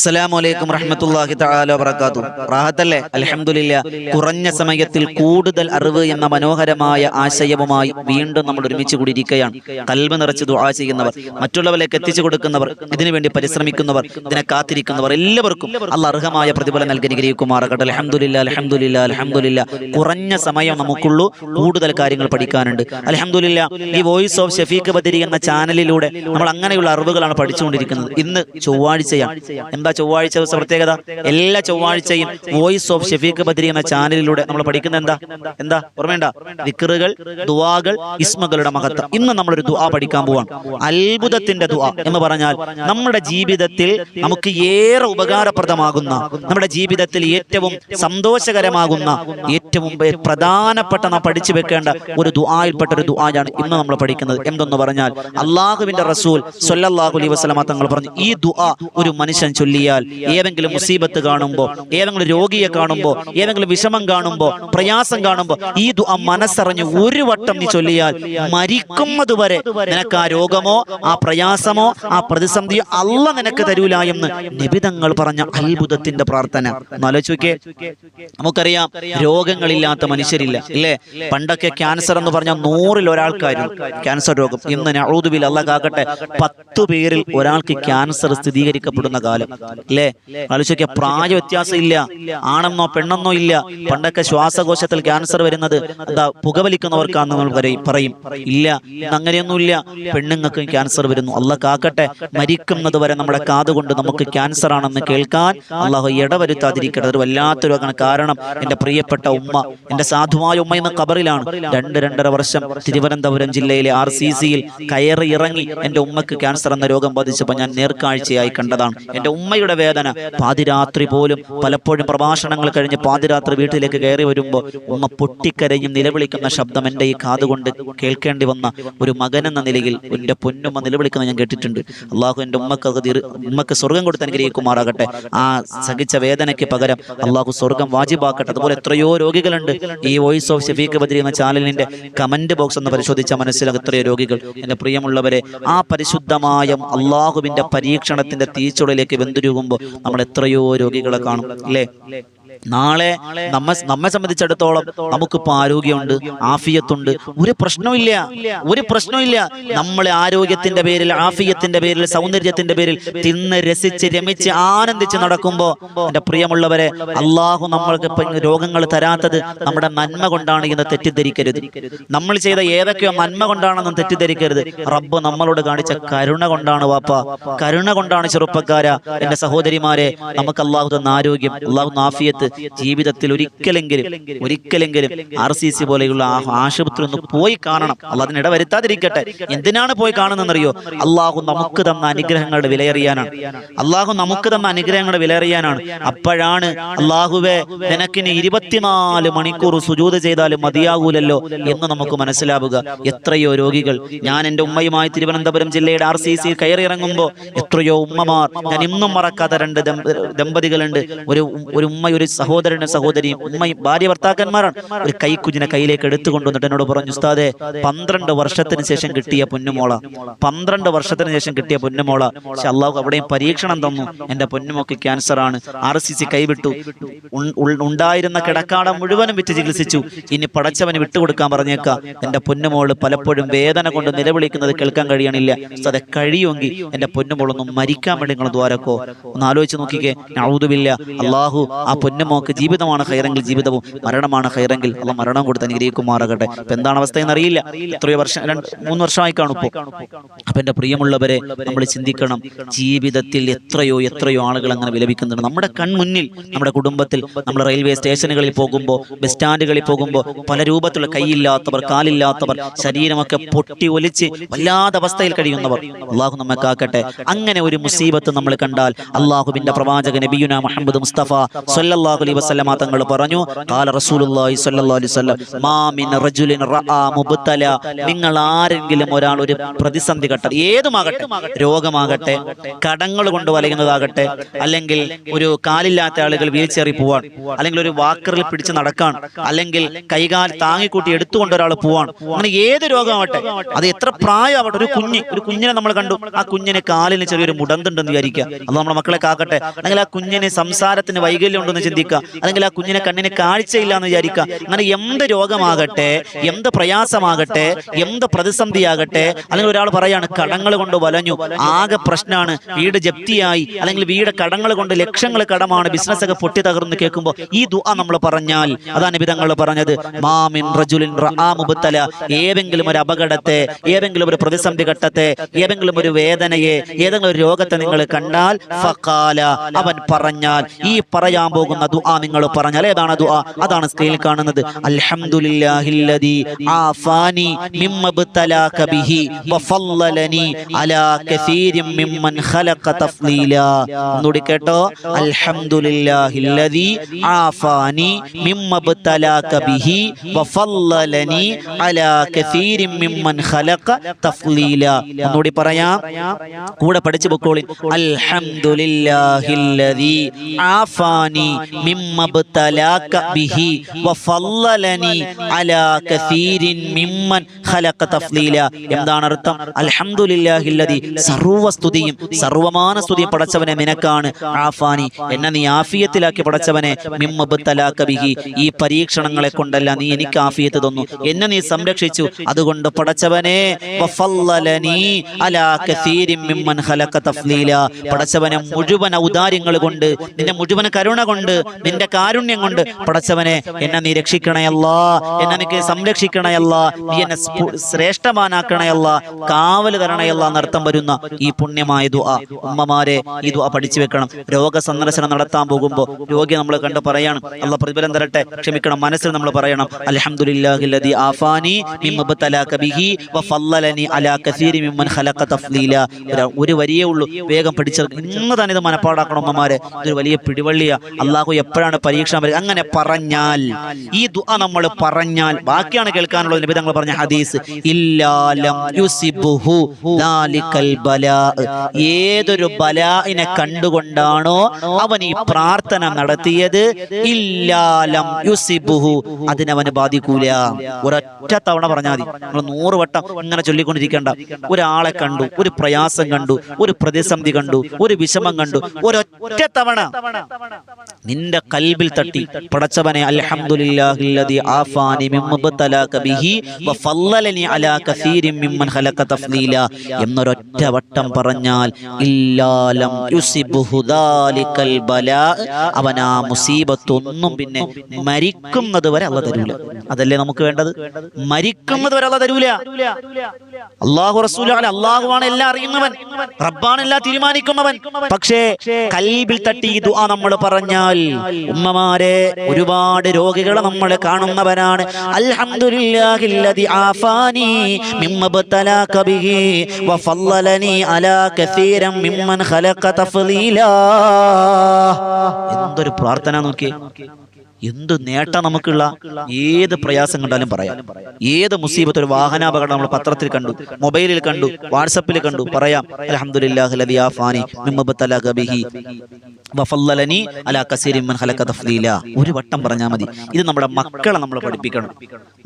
അസ്സലാമു അലൈക്കും റഹ്മത്തുള്ളാഹി തആല വബറകാതുഹു. റാഹത്തല്ലേ? അൽഹംദുലില്ലാ. കുറഞ്ഞ സമയത്തിൽ കൂടുതൽ അറിവ് എന്ന മനോഹരമായ ആശയവുമായി വീണ്ടും നമ്മൾ ഒരുമിച്ച് കൂടിയിരിക്കുകയാണ്. കൽബ് നിറച്ച് ദുആ ചെയ്യുന്നവർ മറ്റുള്ളവരിലേക്ക് എത്തിച്ചു കൊടുക്കുന്നവർ ഇതിനുവേണ്ടി പരിശ്രമിക്കുന്നവർ ഇതിനെ കാത്തിരിക്കുന്നവർ എല്ലാവർക്കും അല്ല അർഹമായ പ്രതിഫലം നൽകി അനുഗ്രഹിക്കുമാറാകട്ടെ. അൽഹംദുലില്ലാ അൽഹംദുലില്ലാ അൽഹംദുലില്ലാ. കുറഞ്ഞ സമയം നമുക്കുള്ളൂ കൂടുതൽ കാര്യങ്ങൾ പഠിക്കാനുണ്ട്. അൽഹംദുലില്ലാ ഈ വോയിസ് ഓഫ് ഷഫീഖ് ബദരി എന്ന ചാനലിലൂടെ നമ്മൾ അങ്ങനെയുള്ള അറിവുകളാണ് പഠിച്ചുകൊണ്ടിരിക്കുന്നത്. ഇന്ന് ചൊവ്വാഴ്ചയാണ്. എന്താ ചൊവ്വാഴ്ച ദിവസം പ്രത്യേകത? എല്ലാ ചൊവ്വാഴ്ചയും വോയിസ് ഓഫ് ഷെഫീഖ് ബദ്രി എന്ന ചാനലിലൂടെ നമ്മൾ പഠിക്കുന്ന എന്താ? എന്താ? ഓർമ്മയുണ്ട? വിക്കറുകൾ ദുവാകൾ ഇസ്മകളുടെ മഹത്വം. ഇന്ന് നമ്മളൊരു ദുആ പഠിക്കാൻ പോവാണ്. അത്ഭുതത്തിന്റെ ദുആ എന്ന് പറഞ്ഞാൽ നമ്മുടെ ജീവിതത്തിൽ നമുക്ക് ഏറെ ഉപകാരപ്രദമാകുന്ന നമ്മുടെ ജീവിതത്തിൽ ഏറ്റവും സന്തോഷകരമാകുന്ന ഏറ്റവും പ്രധാനപ്പെട്ട നാം പഠിച്ചു വെക്കേണ്ട ഒരു ദുആയിൽപ്പെട്ട ഒരു ദുആയാണ് ഇന്ന് നമ്മൾ പഠിക്കുന്നത്. എന്തെന്ന് പറഞ്ഞാൽ അള്ളാഹുവിന്റെ റസൂൽ സല്ലല്ലാഹു അലൈഹി വസല്ലം തങ്ങൾ പറഞ്ഞു ഈ ദുആ ഒരു മനുഷ്യൻ ചൊല്ലിയാൽ ഏതെങ്കിലും മുസീബത്ത് കാണുമ്പോൾ ഏതെങ്കിലും രോഗിയെ കാണുമ്പോൾ ഏതെങ്കിലും വിഷമം കാണുമ്പോൾ പ്രയാസം കാണുമ്പോൾ ഈ ദുആ മനസ്സറിഞ്ഞ് ഒരു വട്ടം നീ ചൊല്ലിയാൽ മരിക്കുന്നത് വരെ നിനക്ക് ആ രോഗമോ ആ പ്രയാസമോ ആ പ്രതിസന്ധിയോ അല്ല നിനക്ക് തരൂല എന്ന് നിബിതങ്ങൾ പറഞ്ഞ അത്ഭുതത്തിന്റെ പ്രാർത്ഥന. ആലോചിക്കേ നമുക്കറിയാം രോഗങ്ങളില്ലാത്ത മനുഷ്യരില്ല ഇല്ലേ? പണ്ടൊക്കെ ക്യാൻസർ എന്ന് പറഞ്ഞാൽ നൂറിൽ ഒരാൾക്കായിരുന്നു ക്യാൻസർ രോഗം. ഇന്ന് നഴൂതുബിൽ അല്ല കാക്കട്ടെ പത്തു പേരിൽ ഒരാൾക്ക് ക്യാൻസർ സ്ഥിരീകരിക്കപ്പെടുന്ന കാലം. അല്ലേ ആലോചിക്കുക പ്രായ വ്യത്യാസം ഇല്ല ആണെന്നോ പെണ്ണെന്നോ ഇല്ല. പണ്ടൊക്കെ ശ്വാസകോശത്തിൽ ക്യാൻസർ വരുന്നത് എന്താ പുകവലിക്കുന്നവർക്കാന്ന് നമ്മൾ പറയും ഇല്ല അങ്ങനെയൊന്നുമില്ല പെണ്ണുങ്ങൾക്ക് ക്യാൻസർ വരുന്നു. അല്ല കാക്കട്ടെ മരിക്കുന്നത് വരെ നമ്മുടെ കാതുകൊണ്ട് നമുക്ക് ക്യാൻസർ ആണെന്ന് കേൾക്കാൻ അള്ളാഹു ഇടവരുത്താതിരിക്കട്ടെ. അത് വല്ലാത്തൊരു കാരണം എന്റെ പ്രിയപ്പെട്ട ഉമ്മ എന്റെ സാധുവായ ഉമ്മ എന്ന കബറിലാണ് രണ്ട് രണ്ടര വർഷം തിരുവനന്തപുരം ജില്ലയിലെ ആർ സി സിയിൽ കയറി ഇറങ്ങി എന്റെ ഉമ്മക്ക് ക്യാൻസർ എന്ന രോഗം ബാധിച്ചപ്പോൾ ഞാൻ നേർക്കാഴ്ചയായി കണ്ടതാണ്. എന്റെ ഉമ്മയുടെ വേദന. പാതിരാത്രി പോലും പലപ്പോഴും പ്രഭാഷണങ്ങൾ കഴിഞ്ഞ് പാതിരാത്രി വീട്ടിലേക്ക് കയറി വരുമ്പോൾ ഉമ്മ പൊട്ടിക്കരയും നിലവിളിക്കുന്ന ശബ്ദം എന്റെ ഈ കാതുകൊണ്ട് കേൾക്കേണ്ടി വന്ന ഒരു മകൻ എന്ന നിലയിൽ എന്റെ പൊന്നുമ്മ നിലവിളിക്കുന്ന ഞാൻ കേട്ടിട്ടുണ്ട്. അള്ളാഹു എന്റെ ഉമ്മക്ക് ഉമ്മക്ക് സ്വർഗം കൊടുത്ത് അനുഗ്രഹിക്കുമാറാകട്ടെ. ആ സഹിച്ച വേദനയ്ക്ക് പകരം അള്ളാഹു സ്വർഗം വാജിബാക്കട്ടെ. അതുപോലെ എത്രയോ രോഗികളുണ്ട്. ഈ വോയിസ് ഓഫ് ഷെഫീഖ് ബദ്രി എന്ന ചാനലിന്റെ കമന്റ് ബോക്സ് ഒന്ന് പരിശോധിച്ച മനസ്സിലാകും എത്രയോ രോഗികൾ. എന്റെ പ്രിയമുള്ളവരെ ആ പരിശുദ്ധമായ അള്ളാഹുവിന്റെ പരീക്ഷണത്തിന്റെ തീച്ചുടലേക്ക് വെന്തുരുകുമ്പോൾ നമ്മൾ എത്രയോ രോഗികളെ കാണും അല്ലേ? നാളെ നമ്മെ നമ്മെ സംബന്ധിച്ചിടത്തോളം നമുക്കിപ്പോൾ ആരോഗ്യമുണ്ട് ആഫിയത്തുണ്ട്. ഒരു പ്രശ്നമില്ല ഒരു പ്രശ്നമില്ല നമ്മളെ ആരോഗ്യത്തിന്റെ പേരിൽ ആഫിയത്തിന്റെ പേരിൽ സൗന്ദര്യത്തിന്റെ പേരിൽ തിന്ന് രസിച്ച് രമിച്ച് ആനന്ദിച്ച് നടക്കുമ്പോൾ എന്റെ പ്രിയമുള്ളവരെ അള്ളാഹു നമ്മൾക്ക് രോഗങ്ങൾ തരാത്തത് നമ്മുടെ നന്മ കൊണ്ടാണ് എന്ന് തെറ്റിദ്ധരിക്കരുത്. നമ്മൾ ചെയ്ത ഏതൊക്കെയോ നന്മ കൊണ്ടാണെന്നും തെറ്റിദ്ധരിക്കരുത്. റബ്ബ് നമ്മളോട് കാണിച്ച കരുണ കൊണ്ടാണ് വാപ്പ. കരുണ കൊണ്ടാണ് ചെറുപ്പക്കാര. എന്റെ സഹോദരിമാരെ നമുക്ക് അള്ളാഹു തന്ന ആരോഗ്യം അള്ളാഹു ആഫിയത്ത് ജീവിതത്തിൽ ഒരിക്കലെങ്കിലും ഒരിക്കലെങ്കിലും ആർ സി സി പോലെയുള്ള ആശുപത്രി ഒന്ന് പോയി കാണണം. അല്ല അതിനിട വരുത്താതിരിക്കട്ടെ എന്തിനാണ് പോയി കാണുന്നതെന്നറിയോ? അള്ളാഹു നമുക്ക് തന്ന അനുഗ്രഹങ്ങളുടെ വിലയറിയാനാണ്. അള്ളാഹു നമുക്ക് തന്ന അനുഗ്രഹങ്ങളുടെ വിലയറിയാനാണ്. അപ്പോഴാണ് അള്ളാഹുവെ നിനക്കിനി ഇരുപത്തിനാല് മണിക്കൂർ സുജൂത് ചെയ്താലും മതിയാകൂലല്ലോ എന്ന് നമുക്ക് മനസ്സിലാവുക. എത്രയോ രോഗികൾ ഞാൻ എന്റെ ഉമ്മയുമായി തിരുവനന്തപുരം ജില്ലയുടെ ആർ സി സി കയറിയിറങ്ങുമ്പോൾ എത്രയോ ഉമ്മമാർ ഞാൻ ഇന്നും മറക്കാത്ത രണ്ട് ദമ്പതികളുണ്ട്. ഒരു ഒരു ഉമ്മ ഒരു സഹോദരനും സഹോദരിയും ഉമ്മയും ഭാര്യ ഭർത്താക്കന്മാരാണ്. ഒരു കൈക്കുഞ്ഞിനെ കയ്യിലേക്ക് എടുത്തുകൊണ്ടുവന്നിട്ട് എന്നോട് പറഞ്ഞു ഉസ്താദെ പന്ത്രണ്ട് വർഷത്തിന് ശേഷം കിട്ടിയ പൊന്നുമോള. പന്ത്രണ്ട് വർഷത്തിന് ശേഷം കിട്ടിയ പൊന്നുമോള. പക്ഷെ അള്ളാഹു അവിടെയും പരീക്ഷണം തന്നു. എന്റെ പൊന്നുമോക്ക് ക്യാൻസർ ആണ് ആർ സി സി കൈവിട്ടു. ഉണ്ടായിരുന്ന കിടക്കാടം മുഴുവനും വിറ്റ് ചികിത്സിച്ചു. ഇനി പടച്ചവന് വിട്ടുകൊടുക്കാൻ പറഞ്ഞേക്കാം. എന്റെ പൊന്നുമോൾ പലപ്പോഴും വേദന കൊണ്ട് നിലവിളിക്കുന്നത് കേൾക്കാൻ കഴിയണില്ല. ഉസ്താദെ കഴിയുമെങ്കിൽ എന്റെ പൊന്നുമോളൊന്നും മരിക്കാൻ വേണ്ടി നിങ്ങൾ ദ്വാരക്കോ. ഒന്ന് ആലോചിച്ച് നോക്കിക്കേ. ഔതുമില്ല അള്ളാഹു ആ പൊന്നുമോക്ക് ജീവിതമാണ് ഹൈറെങ്കിൽ ജീവിതവും മരണമാണ് ഹൈറെങ്കിൽ അല്ല മരണം കൊടുത്ത് അനുഗ്രഹിക്കുമാറാകട്ടെ. ഇപ്പൊ എന്താണ് അവസ്ഥ എന്നറിയില്ല എത്രയോ വർഷം രണ്ട് മൂന്ന് വർഷമായി കാണും ഇപ്പോൾ അപ്പൊ എന്റെ പ്രിയമുള്ളവരെ നമ്മൾ ചിന്തിക്കണം. ജീവിതത്തിൽ എത്രയോ എത്രയോ ആളുകൾ അങ്ങനെ വിലപിക്കുന്നുണ്ട്. നമ്മുടെ കൺമുന്നിൽ നമ്മുടെ കുടുംബത്തിൽ നമ്മൾ റെയിൽവേ സ്റ്റേഷനുകളിൽ പോകുമ്പോൾ ബസ് സ്റ്റാൻഡുകളിൽ പോകുമ്പോൾ പല രൂപത്തിലുള്ള കൈയില്ലാത്തവർ കാലില്ലാത്തവർ ശരീരമൊക്കെ പൊട്ടി ഒലിച്ച് വല്ലാത്ത അവസ്ഥയിൽ കഴിയുന്നവർ അള്ളാഹു നമ്മെ കാക്കട്ടെ. അങ്ങനെ ഒരു മുസീബത്ത് നമ്മൾ കണ്ടാൽ അള്ളാഹുവിന്റെ പ്രവാചകൻ നബിയുന മുഹമ്മദ് മുസ്തഫ സല്ലല്ലാഹു അലൈഹി വസല്ലമ തങ്ങൾ പറഞ്ഞു ഖാല റസൂലുള്ളാഹി സ്വല്ലല്ലാഹു അലൈഹി വസല്ലം മാ മിൻ റജുലിൻ റആ മുബ്തല. നിങ്ങൾ ആരെങ്കിലും ഒരാൾ ഒരു പ്രതിസന്ധി ഘട്ടം ഏതുമാകട്ടെ രോഗമാകട്ടെ കടങ്ങൾ കൊണ്ട് വലയുന്നതാകട്ടെ അല്ലെങ്കിൽ ഒരു കാലില്ലാത്ത ആളുകൾ വീൽ ചെയറിൽ പോവാൻ അല്ലെങ്കിൽ ഒരു വാക്കറിൽ പിടിച്ച് നടക്കാൻ അല്ലെങ്കിൽ കൈകാൽ താങ്ങിക്കൂട്ടി എടുത്തുകൊണ്ട് ഒരാൾ പോവാൻ അങ്ങനെ ഏത് രോഗമാവട്ടെ അത് എത്ര പ്രായമാവട്ടെ ഒരു കുഞ്ഞ് ഒരു കുഞ്ഞിനെ നമ്മൾ കണ്ടു ആ കുഞ്ഞിന് കാലിന് ചെറിയൊരു മുടന്തുണ്ടെന്ന് വിചാരിക്കുക. അത് നമ്മുടെ മക്കളെ കാക്കട്ടെ അല്ലെങ്കിൽ ആ കുഞ്ഞിന് സംസാരത്തിന് വൈകല്യം ഉണ്ടെന്ന് ചിന്തിക്കുക. അല്ലെങ്കിൽ ആ കുഞ്ഞിനെ കണ്ണിന് കാഴ്ചയില്ല എന്ന് വിചാരിക്കുക. അങ്ങനെ എന്ത് രോഗമാകട്ടെ എന്ത് പ്രയാസമാകട്ടെ എന്ത് പ്രതിസന്ധിയാകട്ടെ അല്ലെങ്കിൽ ഒരാൾ പറയാണ് കടങ്ങൾ കൊണ്ട് വലഞ്ഞു. ആകെ പ്രശ്നമാണ് വീട് ജപ്തിയായി. അല്ലെങ്കിൽ വീട് കടങ്ങൾ കൊണ്ട് ലക്ഷങ്ങൾ കടമാണ്. ബിസിനസ് ഒക്കെ പൊട്ടി തകർന്ന് കേൾക്കുമ്പോൾ ഈ ദുആ നമ്മൾ പറഞ്ഞാൽ അതാണ് വിധങ്ങൾ പറഞ്ഞത്. മാമിൻ റജുലിൻ റാമുബുത്തല ഏതെങ്കിലും ഒരു അപകടത്തെ ഏതെങ്കിലും ഒരു പ്രതിസന്ധി ഘട്ടത്തെ ഏതെങ്കിലും ഒരു വേദനയെ ഏതെങ്കിലും ഒരു രോഗത്തെ നിങ്ങൾ കണ്ടാൽ ഫഖാല. അവൻ പറഞ്ഞാൽ ഈ പറയാൻ പോകുന്ന ദുആ നിങ്ങൾ പറഞ്ഞാൽ ഏതാണ് ദുആ? അതാണ് സ്ക്രീനിൽ കാണുന്നത്. അൽഹംദുലില്ലാഹില്ലദി ആഫാനി മിമ്മബ്തലാക ബിഹി വഫല്ലലനി അലാ കസീരിൻ മിമ്മൻ ഖലഖ തഫ്ലീല. ഒന്നുകൂടി കേട്ടോ. അൽഹംദുലില്ലാഹില്ലദി ആഫാനി മിമ്മബ്തലാക ബിഹി വഫല്ലലനി അലാ കസീരിൻ മിമ്മൻ ഖലഖ തഫ്ലീല. ഒന്നുകൂടി പറയാം. കൂടെ പഠിച്ചു പൊക്കോളി അൽഹംദുലില്ലാഹില്ലദി ആഫാനി മിമ്മബ്തലാക ബിഹി വഫല്ലലനി അലാ കസീരിൻ മിമ്മൻ ഖലഖ തഫ്ലീല എന്താണ് അർത്ഥം? അൽഹംദുലില്ലാഹില്ലദി സർവസ്തുതിയും സർവമാന സ്തുതിയും പടച്ചവനെ നിനക്കാണ്. ആഫാനി എന്നെ നീ ആഫിയത്തിലാക്കി പടച്ചവനെ മിമ്മബ്തലാക ബിഹി. ഈ പരീക്ഷണങ്ങളെ കൊണ്ടല്ല നീ എനിക്ക് ആഫിയത്ത് തന്നു. എന്നെ നീ സംരക്ഷിച്ചു. അതുകൊണ്ട് പടച്ചവനെ വഫല്ലലനി അലാ കസീരിൻ മിമ്മൻ ഖലഖ തഫ്ലീല പടച്ചവനെ മുഴുവൻ ഔദാര്യങ്ങൾ കൊണ്ട് നിന്റെ മുഴുവൻ കരുണ കൊണ്ട് നിന്റെ കാരുണ്യം കൊണ്ട് പടച്ചവനെ എന്നെ നീ രക്ഷിക്കണയല്ല. എന്നെ നിനക്ക് സംരക്ഷിക്കണയല്ല. നീ എന്നെ ശ്രേഷ്ഠമാനാക്കണയല്ല കാവൽ തരണയല്ല എന്നർത്ഥം വരുന്ന ഈ പുണ്യമായ ദുആ. ഉമ്മമാരെ ഈ ദുആ പഠിച്ചു വെക്കണം. രോഗ സന്ദർശനം നടത്താൻ പോകുമ്പോൾ രോഗി നമ്മൾ കണ്ട് പറയണം അല്ല പ്രതിഫലം തരട്ടെ ക്ഷമിക്കണം മനസ്സിൽ നമ്മൾ പറയണം. അൽഹംദുലില്ലാഹില്ലദി ആഫാനി ബിഹി വഫല്ലലനി അലാ കസീരി ഖലഖ ഒരു- വരിയേ ഉള്ളൂ. വേഗം പഠിച്ച ഇന്ന് തന്നെ ഇത് മനപ്പാടാക്കണം അമ്മമാരെ ഇതൊരു വലിയ പിടിവള്ളിയ. അള്ളാഹു എപ്പോഴാണ് പരീക്ഷ അങ്ങനെ പറഞ്ഞാൽ ഈ ദുആ നമ്മൾ പറഞ്ഞാൽ ബാക്കിയാണ് കേൾക്കാനുള്ളത് നബി തങ്ങൾ പറഞ്ഞ ഹദീസ്. ഇല്ലാലം യുസിബുഹു ദാലിക്കൽ ഏതൊരു ബലാഇനെ കണ്ടുകൊണ്ടാണോ അവൻ ഈ പ്രാർത്ഥന നടത്തിയത്? ഇല്ലാലം യുസിബുഹു. അതിനവന് ബാധിക്കൂല. ഒരൊറ്റ തവണ പറഞ്ഞാൽ മതി. നമ്മൾ നൂറ് വട്ടം ഇങ്ങനെ ചൊല്ലിക്കൊണ്ടിരിക്കേണ്ട. ഒരാളെ കണ്ടു ഒരു പ്രയാസം കണ്ടു ഒരു പ്രതിസന്ധി കണ്ടു ഒരു വിഷമം കണ്ടു ഒരൊറ്റ തവണ നിന്റെ കൽബിൽ തട്ടി. പടച്ചവനെ അലഹമുല്ലാ ആഫാനി വഫല്ലലനി അലാ കസീരിൻ മിമ്മൻ ഖലഖ തഫ്ലീല. എന്നൊരൊറ്റ വട്ടം പറഞ്ഞാൽ ഇല്ലാലം യുസിബുഹു ദാലികൽ ബലാ. അവൻ ആ മുസീബത്തൊന്നും പിന്നെ മരിക്കുന്നത് വരെ അല്ല തരൂല. അതല്ലേ നമുക്ക് വേണ്ടത്? മരിക്കുന്നത് വരെ അല്ല തരൂല. അള്ളാഹു റസൂലാണ് അള്ളാഹുവാണ് എല്ലാം അറിയുന്നവൻ. റബ്ബാണ് എല്ലാം തീരുമാനിക്കുന്നവൻ. പക്ഷേ കൽബിൽ തട്ടി ദുആ നമ്മൾ പറഞ്ഞാൽ ഉമ്മമാരെ ഒരുപാട് രോഗികളെ നമ്മൾ കാണുന്നവനാണ് അൽഹംദുലില്ലാഹില്ലദി ആഫാനി മിമ്മബ്തലാക به وفضلني അലാ കസീരം മിമ്മൻ ഖലഖ تفضيلا എന്തൊരു പ്രാർത്ഥന നോക്കിയേ. എന്ത് നേട്ടം നമുക്കുള്ള ഏത് പ്രയാസം കണ്ടാലും പറയാം. ഏത് മുസീബത്ത് ഒരു വാഹനാപകടം നമ്മൾ പത്രത്തിൽ കണ്ടു മൊബൈലിൽ കണ്ടു വാട്സപ്പിൽ കണ്ടു പറയാം. ഒരു വട്ടം പറഞ്ഞാൽ മതി. ഇത് നമ്മുടെ മക്കളെ നമ്മൾ പഠിപ്പിക്കണം.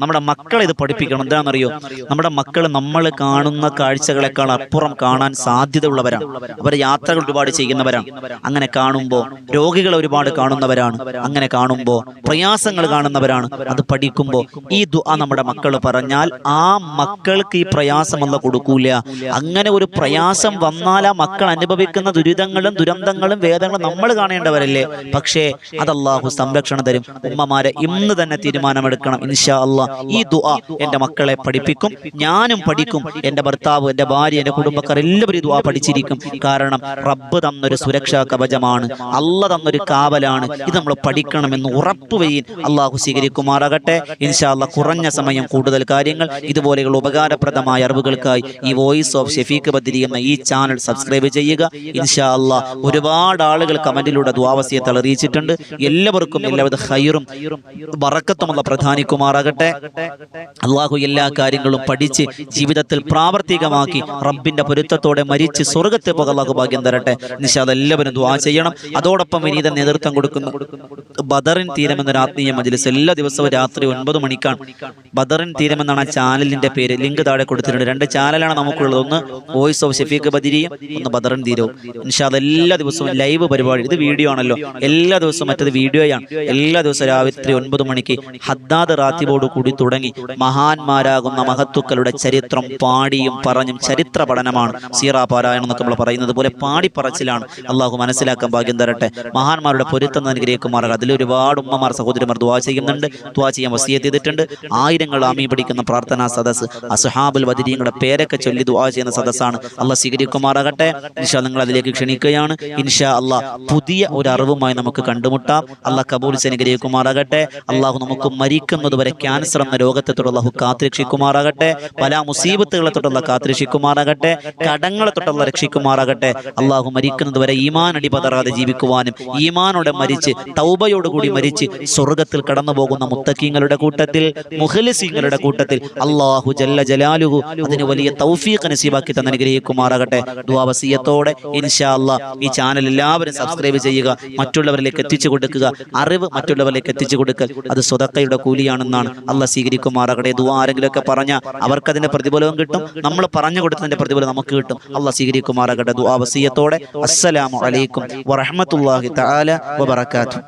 നമ്മുടെ മക്കളെ ഇത് പഠിപ്പിക്കണം. എന്താണെന്നറിയോ? നമ്മുടെ മക്കൾ നമ്മൾ കാണുന്ന കാഴ്ചകളെക്കാൾ അപ്പുറം കാണാൻ സാധ്യതയുള്ളവരാണ്. അവർ യാത്രകൾ ഒരുപാട് ചെയ്യുന്നവരാണ്. അങ്ങനെ കാണുമ്പോൾ രോഗികളെ ഒരുപാട് കാണുന്നവരാണ്. അങ്ങനെ കാണുമ്പോൾ പ്രയാസങ്ങൾ കാണുന്നവരാണ്. അത് പഠിക്കുമ്പോൾ ഈ ദുആ നമ്മുടെ മക്കൾ പറഞ്ഞാൽ ആ മക്കൾക്ക് ഈ പ്രയാസം അല്ല കൊടുക്കൂല. അങ്ങനെ ഒരു പ്രയാസം വന്നാൽ ആ മക്കൾ അനുഭവിക്കുന്ന ദുരിതങ്ങളും ദുരന്തങ്ങളും വേദനകളും നമ്മൾ കാണേണ്ടവരല്ലേ? പക്ഷേ അത് സംരക്ഷണം തരും. ഉമ്മമാരെ ഇന്ന് തന്നെ തീരുമാനമെടുക്കണം ഇൻഷാ അള്ളാഹ് ഈ ദുആ എന്റെ മക്കളെ പഠിപ്പിക്കും ഞാനും പഠിക്കും. എന്റെ ഭർത്താവ് എന്റെ ഭാര്യ എന്റെ കുടുംബക്കാർ എല്ലാവരും ഈ ദുആ പഠിച്ചിരിക്കും. കാരണം റബ്ബ് തന്നൊരു സുരക്ഷാ കവചമാണ്. അല്ല തന്നൊരു കാവലാണ്. ഇത് നമ്മൾ പഠിക്കണമെന്ന് ഉറപ്പ് ഉറപ്പുവെയ്യൻ അള്ളാഹു സ്വീകരിക്കുമാറാകട്ടെ. ഇൻഷാല്ല കുറഞ്ഞ സമയം കൂടുതൽ കാര്യങ്ങൾ ഇതുപോലെയുള്ള ഉപകാരപ്രദമായ അറിവുകൾക്കായി ഈ വോയിസ് ഓഫ് ഷെഫീഖ് ബദ്രി എന്ന ഈ ചാനൽ സബ്സ്ക്രൈബ് ചെയ്യുക. ഇൻഷാ അല്ലാ ഒരുപാട് ആളുകൾ കമന്റിലൂടെ ദ്വാവസ്യത്തെ അറിയിച്ചിട്ടുണ്ട്. എല്ലാവർക്കും എല്ലാവിധ ഹൈറും വറക്കത്തുമുള്ള പ്രധാനിക്കുമാറാകട്ടെ. അള്ളാഹു എല്ലാ കാര്യങ്ങളും പഠിച്ച് ജീവിതത്തിൽ പ്രാവർത്തികമാക്കി റബ്ബിന്റെ പൊരുത്തത്തോടെ മരിച്ച് സ്വർഗത്തെ പോകാൻ ഭാഗ്യം തരട്ടെ. നിശാദ് എല്ലാവരും ദ്വാ ചെയ്യണം. അതോടൊപ്പം വിനീത നേതൃത്വം കൊടുക്കുന്നു. ബദറിൻ തീരമെന്ന ആത്മീയ മജിലിസ് എല്ലാ ദിവസവും രാത്രി ഒൻപത് മണിക്കാണ്. ബദറിൻ തീരമെന്നാണ് ആ ചാനലിന്റെ പേര്. ലിങ്ക് താഴെ കൊടുത്തിട്ടുണ്ട്. രണ്ട് ചാനലാണ് നമുക്കുള്ളത്. ഒന്ന് വോയിസ് ഓഫ് ഷെഫീഖ് ബദിരിയും ഒന്ന് ബദറിൻ തീരവും. അത് എല്ലാ ദിവസവും ലൈവ് പരിപാടി. ഇത് വീഡിയോ ആണല്ലോ. എല്ലാ ദിവസവും മറ്റത് വീഡിയോയാണ്. എല്ലാ ദിവസവും രാത്രി ഒൻപത് മണിക്ക് ഹദ്ദാദ് റാത്തിബോട് കൂടി തുടങ്ങി മഹാന്മാരാകുന്ന മഹത്തുക്കളുടെ ചരിത്രം പാടിയും പറഞ്ഞും ചരിത്ര പഠനമാണ് സീറ പാരായണം എന്നൊക്കെ നമ്മൾ പറയുന്നത് പോലെ പാടിപ്പറച്ചിലാണ്. അള്ളാഹു മനസ്സിലാക്കാൻ ഭാഗ്യം തരട്ടെ. മഹാന്മാരുടെ പൊരുത്തം അനുഗ്രഹിക്കുമാറാക അതിൽ ഒരുപാട് ഉമ്മമാർ സഹോദരിമാർ ദ്വാ ചെയ്യുന്നുണ്ട്. ദ്വാ ചെയ്യാൻ വസിയത്ത് ചെയ്തിട്ടുണ്ട്. ആയിരങ്ങൾ ആമീ പിടിക്കുന്ന പ്രാർത്ഥനാ സദസ് അസുഹാബുൽ വദിരിയങ്ങളുടെ പേരൊക്കെ ചൊല്ലി ദ്വാ ചെയ്യുന്ന സദസ്സാണ്. അള്ളാഹ് സ്വീകരിക്കുമാറാകട്ടെ. ഇൻഷാ നിങ്ങൾ അതിലേക്ക് ക്ഷണിക്കുകയാണ്. ഇൻഷാ അള്ളാഹ് പുതിയ ഒരു അറിവുമായി നമുക്ക് കണ്ടുമുട്ടാം. അള്ളാഹ് കബൂൽ അനുഗ്രഹിക്കുമാറാകട്ടെ. അള്ളാഹു നമുക്ക് മരിക്കുന്നത് വരെ ക്യാൻസർ എന്ന രോഗത്തെ തൊട്ടുള്ള കാത്തുരക്ഷിക്കുമാറാകട്ടെ. പല മുസീബത്തുകളെ തൊട്ടുള്ള കാത്തിരക്ഷിക്കുമാറാകട്ടെ. കടങ്ങളെ തൊട്ടുള്ള രക്ഷിക്കുമാറാകട്ടെ. അള്ളാഹു മരിക്കുന്നത് വരെ ഈമാൻ അടിപതറാതെ ജീവിക്കുവാനും ഈമാനോടെ മരിച്ച് തൗബയോടുകൂടി മരിച്ച് സ്വർഗത്തിൽ കടന്നു പോകുന്ന മുത്തക്കീങ്ങളുടെ കൂട്ടത്തിൽ മുഹലിസിങ്ങളുടെ കൂട്ടത്തിൽ അള്ളാഹു ജല്ല ജലാലുഹു അതിന് വലിയ തൗഫീഖ് നസീബാക്കി തന്നെ അനുഗ്രഹിക്കുമാറാകട്ടെ. ദുവാവസീയത്തോടെ ഇൻഷാ ഈ ചാനൽ എല്ലാവരും സബ്സ്ക്രൈബ് ചെയ്യുക മറ്റുള്ളവരിലേക്ക് എത്തിച്ചു കൊടുക്കുക അറിവ് മറ്റുള്ളവരിലേക്ക് എത്തിച്ചു കൊടുക്കുക അത് സ്വതക്കയുടെ കൂലിയാണെന്നാണ് അള്ളാഹ് സ്വീകരിക്കുമാറാകട്ടെ. ദുവാ ആരെങ്കിലുമൊക്കെ പറഞ്ഞാൽ അവർക്കതിന്റെ പ്രതിഫലവും കിട്ടും നമ്മൾ പറഞ്ഞു കൊടുത്തതിന്റെ പ്രതിഫലം നമുക്ക് കിട്ടും. അള്ളാഹ് സ്വീകരിക്കുമാറാകട്ടെ. ദുവാവസീയത്തോടെ അസ്സലാമു അലൈക്കും വറഹ്മത്തുള്ളാഹി തആല വബറകാതുഹു.